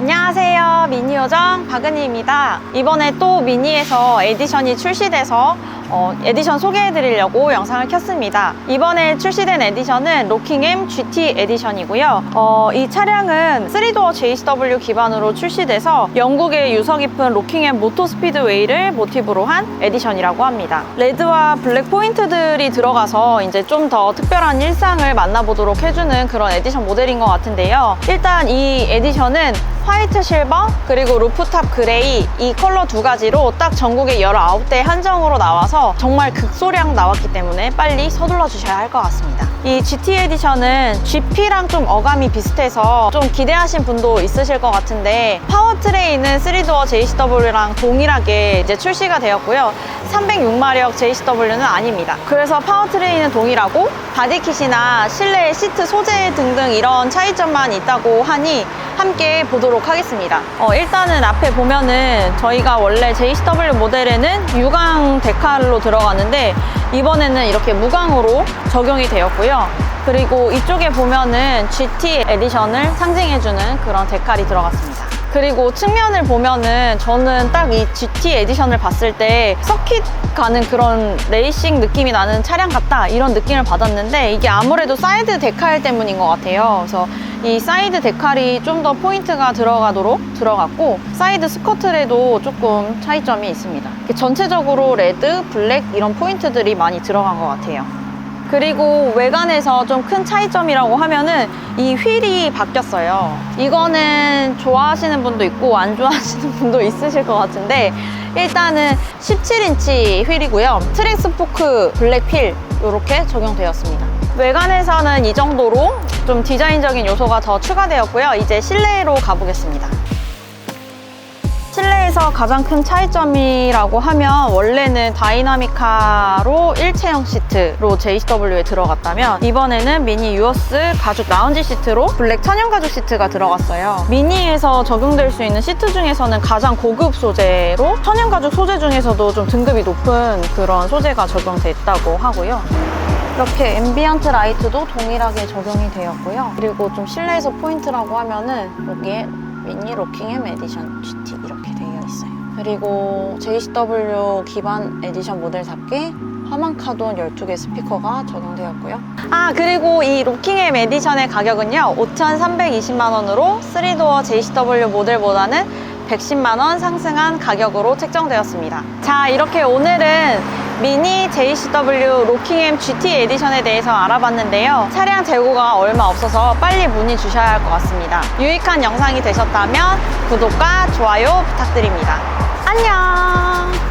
안녕하세요. 미니요정 박은희입니다. 이번에 또 미니에서 에디션이 출시돼서 어, 에디션 소개해드리려고 영상을 켰습니다. 이번에 출시된 에디션은 로킹엠 GT 에디션이고요. 어, 이 차량은 3도어 JCW 기반으로 출시돼서 영국의 유서 깊은 로킹엠 모토스피드웨이를 모티브로 한 에디션이라고 합니다. 레드와 블랙 포인트들이 들어가서 이제 좀 더 특별한 일상을 만나보도록 해주는 그런 에디션 모델인 것 같은데요. 일단 이 에디션은 화이트 실버 그리고 루프탑 그레이 이 컬러 두 가지로 딱 전국에 19대 한정으로 나와서 정말 극소량 나왔기 때문에 빨리 서둘러 주셔야 할 것 같습니다. 이 GT 에디션은 GP랑 좀 어감이 비슷해서 좀 기대하신 분도 있으실 것 같은데 파워트레인은 3도어 JCW랑 동일하게 이제 출시가 되었고요. 306마력 JCW는 아닙니다. 그래서 파워트레인은 동일하고 바디킷이나 실내 시트 소재 등등 이런 차이점만 있다고 하니 함께 보도록 하겠습니다. 어, 일단은 앞에 보면은 저희가 원래 JCW 모델에는 유광 데칼로 들어가는데 이번에는 이렇게 무광으로 적용이 되었고요. 그리고 이쪽에 보면은 GT 에디션을 상징해주는 그런 데칼이 들어갔습니다. 그리고 측면을 보면은 저는 딱 이 GT 에디션을 봤을 때 서킷 가는 그런 레이싱 느낌이 나는 차량 같다 이런 느낌을 받았는데 이게 아무래도 사이드 데칼 때문인 것 같아요. 그래서 이 사이드 데칼이 좀 더 포인트가 들어가도록 들어갔고 사이드 스커트에도 조금 차이점이 있습니다. 전체적으로 레드, 블랙 이런 포인트들이 많이 들어간 것 같아요. 그리고 외관에서 좀 큰 차이점이라고 하면은 이 휠이 바뀌었어요. 이거는 좋아하시는 분도 있고 안 좋아하시는 분도 있으실 것 같은데 일단은 17인치 휠이고요. 트랙 스포크 블랙 휠 이렇게 적용되었습니다. 외관에서는 이 정도로 좀 디자인적인 요소가 더 추가되었고요. 이제 실내로 가보겠습니다. 실내에서 가장 큰 차이점이라고 하면 원래는 다이나미카로 일체형 시트로 JCW에 들어갔다면 이번에는 미니 유어스 가죽 라운지 시트로 블랙 천연 가죽 시트가 들어갔어요. 미니에서 적용될 수 있는 시트 중에서는 가장 고급 소재로 천연 가죽 소재 중에서도 좀 등급이 높은 그런 소재가 적용됐다고 하고요. 이렇게 앰비언트 라이트도 동일하게 적용이 되었고요. 그리고 좀 실내에서 포인트라고 하면은 여기에 미니 로킹엠 에디션 GT 이렇게 되어 있어요. 그리고 JCW 기반 에디션 모델답게 화만 카돈 12개 스피커가 적용되었고요. 아, 그리고 이 로킹엠 에디션의 가격은요, 5,320만 원으로 3도어 JCW 모델보다는 110만 원 상승한 가격으로 책정되었습니다. 자, 이렇게 오늘은 미니 JCW 로킹엠 GT 에디션에 대해서 알아봤는데요. 차량 재고가 얼마 없어서 빨리 문의 주셔야 할 것 같습니다. 유익한 영상이 되셨다면 구독과 좋아요 부탁드립니다. 안녕!